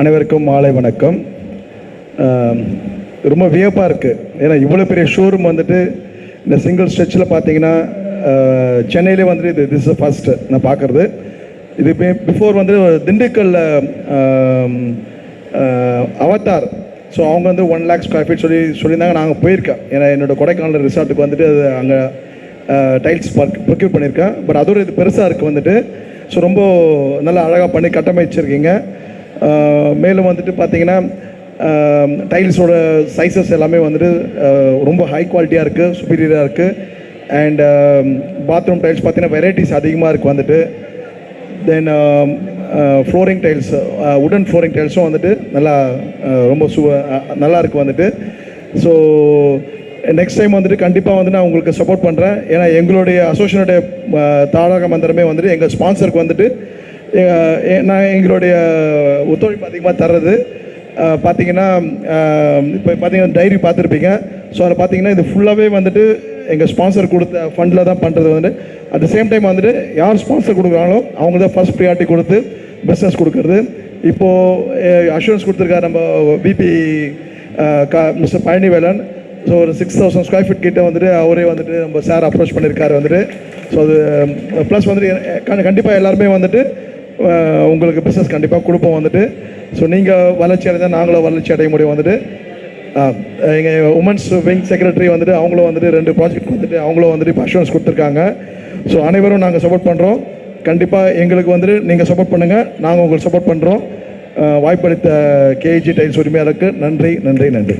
அனைவருக்கும் மாலை வணக்கம். ரொம்ப வியப்பாக இருக்குது ஏன்னா இவ்வளோ பெரிய ஷோரூம் வந்துட்டு இந்த சிங்கிள் ஸ்ட்ரெச்சில் பார்த்தீங்கன்னா சென்னையிலே வந்துட்டு இது திஸ் ஃபஸ்ட்டு நான் பார்க்குறது இது பிஃபோர் வந்து திண்டுக்கல்ல அவத்தார் அவதார். ஸோ அவங்க வந்து ஒன் லேக் ஸ்கொயர் ஃபீட் சொல்லி சொல்லியிருந்தாங்க. நாங்கள் போயிருக்கேன். ஏன்னா என்னோடய கொடைக்கானல் ரிசார்ட்டுக்கு வந்துட்டு அது அங்கே டைல்ஸ் ப்ரொக்யூர் பண்ணியிருக்கேன். பட் அதோட இது பெருசாக இருக்குது வந்துட்டு. ஸோ ரொம்ப நல்லா அழகாக பண்ணி கட்டமைச்சிருக்கீங்க. மேலும் வந்துட்டு பார்த்தீங்கன்னா டைல்ஸோட சைஸஸ் எல்லாமே வந்துட்டு ரொம்ப ஹை குவாலிட்டியாக இருக்குது சுப்பீரியராக இருக்குது அண்ட் பாத்ரூம் டைல்ஸ் பார்த்தீங்கன்னா வெரைட்டிஸ் அதிகமாக இருக்குது வந்துட்டு. தென் ஃப்ளோரிங் டைல்ஸ் உடன் ஃப்ளோரிங் டைல்ஸும் வந்துட்டு நல்லா ரொம்ப சு நல்லா இருக்குது வந்துட்டு. ஸோ நெக்ஸ்ட் டைம் வந்துட்டு கண்டிப்பாக வந்து நான் உங்களுக்கு சப்போர்ட் பண்ணுறேன் ஏன்னா எங்களுடைய அசோசியனுடைய தாரக மந்திரமே வந்துட்டு எங்கள் ஸ்பான்சருக்கு வந்துட்டு நான் எங்களுடைய ஒத்துழைப்பு அதிகமாக தர்றது பார்த்தீங்கன்னா இப்போ பார்த்தீங்கன்னா டைரி பார்த்துருப்பீங்க. ஸோ அதில் பார்த்தீங்கன்னா இது ஃபுல்லாகவே வந்துட்டு எங்கள் ஸ்பான்சர் கொடுத்த ஃபண்டில் தான் பண்ணுறது வந்துட்டு. அட் த சேம் டைம் வந்துட்டு யார் ஸ்பான்சர் கொடுக்குறாங்களோ அவங்க தான் ஃபர்ஸ்ட் ப்ரியாரிட்டி கொடுத்து பிஸ்னஸ் கொடுக்கறது. இப்போது அஷூரன்ஸ் கொடுத்துருக்காரு நம்ம பிபி கா மிஸ்டர் பழனிவேலன். ஸோ ஒரு சிக்ஸ் தௌசண்ட் ஸ்கொயர் ஃபீட் கிட்டே வந்துட்டு அவரே வந்துட்டு நம்ம சார் அப்ரோச் பண்ணியிருக்காரு வந்துட்டு. ஸோ அது ப்ளஸ் வந்துட்டு கண்டிப்பாக எல்லாருமே வந்துட்டு உங்களுக்கு பிஸ்னஸ் கண்டிப்பாக கொடுப்போம் வந்துட்டு. ஸோ நீங்கள் வளர்ச்சி அடைந்தால் நாங்களும் வளர்ச்சி அடைய முடியும் வந்துட்டு. எங்கள் உமன்ஸ் விங் செக்ரட்டரி வந்துட்டு அவங்களும் வந்துட்டு ரெண்டு ப்ராஜெக்ட் வந்துட்டு அவங்களும் வந்துட்டு இப்போ அஷூரன்ஸ் கொடுத்துருக்காங்க. ஸோ அனைவரும் நாங்கள் சப்போர்ட் பண்ணுறோம் கண்டிப்பாக எங்களுக்கு வந்துட்டு நீங்கள் சப்போர்ட் பண்ணுங்கள் நாங்கள் உங்களுக்கு சப்போர்ட் பண்ணுறோம் வாய்ப்பளித்த கேஜி டைல்ஸ் உரிமையாளருக்கு நன்றி நன்றி நன்றி.